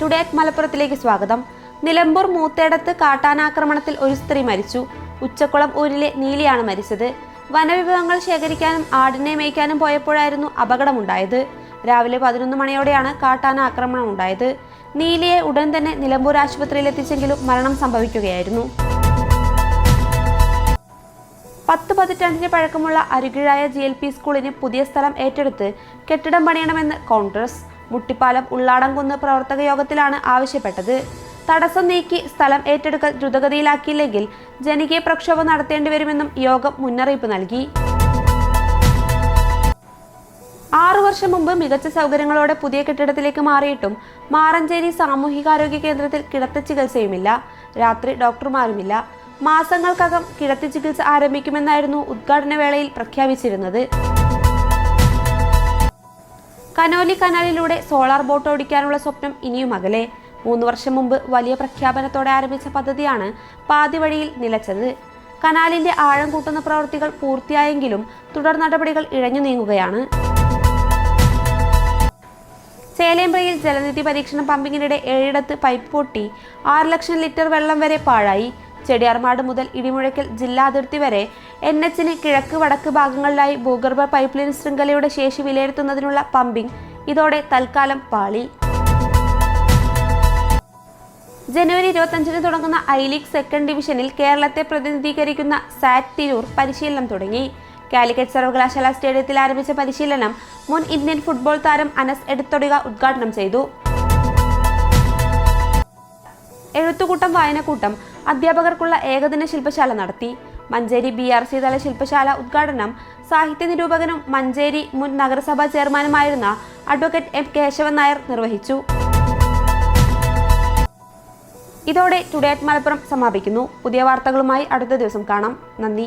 Today at മലപ്പുറത്തിലേക്ക് സ്വാഗതം. നിലമ്പൂർ മൂത്തേടത്ത് കാട്ടാനാക്രമണത്തിൽ ഒരു സ്ത്രീ മരിച്ചു. ഉച്ചക്കുളം ഊരിലെ നീലിയാണ് മരിച്ചത്. വനവിഭവങ്ങൾ ശേഖരിക്കാനും ആടിനെ മേയ്ക്കാനും പോയപ്പോഴായിരുന്നു അപകടമുണ്ടായത്. രാവിലെ പതിനൊന്ന് മണിയോടെയാണ് കാട്ടാന ആക്രമണം ഉണ്ടായത്. നീലിയെ ഉടൻ തന്നെ നിലമ്പൂർ ആശുപത്രിയിൽ എത്തിച്ചെങ്കിലും മരണം സംഭവിക്കുകയായിരുന്നു. പത്ത് പതിറ്റാണ്ടിന് പഴക്കമുള്ള അരുകിഴായ ജി എൽ പി സ്കൂളിന് പുതിയ സ്ഥലം ഏറ്റെടുത്ത് കെട്ടിടം പണിയണമെന്ന് കോൺഗ്രസ്. മുട്ടിപ്പാലം ഉള്ളാടംകുന്ന് പ്രവർത്തക യോഗത്തിലാണ് ആവശ്യപ്പെട്ടത്. തടസ്സം നീക്കി സ്ഥലം ഏറ്റെടുക്കൽ ദ്രുതഗതിയിലാക്കിയില്ലെങ്കിൽ ജനകീയ പ്രക്ഷോഭം നടത്തേണ്ടി വരുമെന്നും യോഗം മുന്നറിയിപ്പ് നൽകി. ആറു വർഷം മുമ്പ് മികച്ച സൗകര്യങ്ങളോടെ പുതിയ കെട്ടിടത്തിലേക്ക് മാറിയിട്ടും മാറഞ്ചേരി സാമൂഹികാരോഗ്യ കേന്ദ്രത്തിൽ കിടത്ത ചികിത്സയുമില്ല. രാത്രി ഡോക്ടർമാരുമില്ല. മാസങ്ങൾക്കകം കിടത്തി ചികിത്സ ആരംഭിക്കുമെന്നായിരുന്നു ഉദ്ഘാടന വേളയിൽ പ്രഖ്യാപിച്ചിരുന്നത്. കനോലി കനാലിലൂടെ സോളാർ ബോട്ട് ഓടിക്കാനുള്ള സ്വപ്നം ഇനിയും അകലെ. മൂന്ന് വർഷം മുമ്പ് വലിയ പ്രഖ്യാപനത്തോടെ ആരംഭിച്ച പദ്ധതിയാണ് പാതിവഴിയിൽ നിലച്ചത്. കനാലിന്റെ ആഴം കൂട്ടുന്ന പ്രവൃത്തികൾ പൂർത്തിയായെങ്കിലും തുടർ നടപടികൾ ഇഴഞ്ഞു നീങ്ങുകയാണ്. ചേലേമ്പ്രയിൽ ജലനിധി പരീക്ഷണം പമ്പിങ്ങിനിടെ ഏഴിടത്ത് പൈപ്പ് പൊട്ടി ആറ് ലക്ഷം ലിറ്റർ വെള്ളം വരെ പാഴായി. ചെടിയാർമാട് മുതൽ ഇടിമുഴക്കൽ ജില്ലാ അതിർത്തി വരെ എൻ എച്ചിന് കിഴക്ക് വടക്ക് ഭാഗങ്ങളിലായി ഭൂഗർഭ പൈപ്പ് ലൈൻ ശൃംഖലയുടെ ശേഷി വിലയിരുത്തുന്നതിനുള്ള പമ്പിംഗ്. ഇതോടെ തൽക്കാലം പാളി. ജനുവരി ഇരുപത്തഞ്ചിന് തുടങ്ങുന്ന ഐ ലീഗ് സെക്കൻഡ് ഡിവിഷനിൽ കേരളത്തെ പ്രതിനിധീകരിക്കുന്ന സാറ്റ് തിരൂർ പരിശീലനം തുടങ്ങി. കാലിക്കറ്റ് സർവകലാശാല സ്റ്റേഡിയത്തിൽ ആരംഭിച്ച പരിശീലനം മുൻ ഇന്ത്യൻ ഫുട്ബോൾ താരം അനസ് എടുത്തൊടിക ഉദ്ഘാടനം ചെയ്തു. എഴുത്തുകൂട്ടം വായനക്കൂട്ടം അധ്യാപകർക്കുള്ള ഏകദിന ശില്പശാല നടത്തി. മഞ്ചേരി ബി ആർ സി തല ശില്പശാല ഉദ്ഘാടനം സാഹിത്യ നിരൂപകനും മഞ്ചേരി മുൻ നഗരസഭാ ചെയർമാനുമായിരുന്ന അഡ്വക്കേറ്റ് എം കേശവൻ നായർ നിർവഹിച്ചു. ഇതോടെ ടുഡേ അറ്റ് മലപ്പുറം സമാപിക്കുന്നു. പുതിയ വാർത്തകളുമായി അടുത്ത ദിവസം കാണാം. നന്ദി.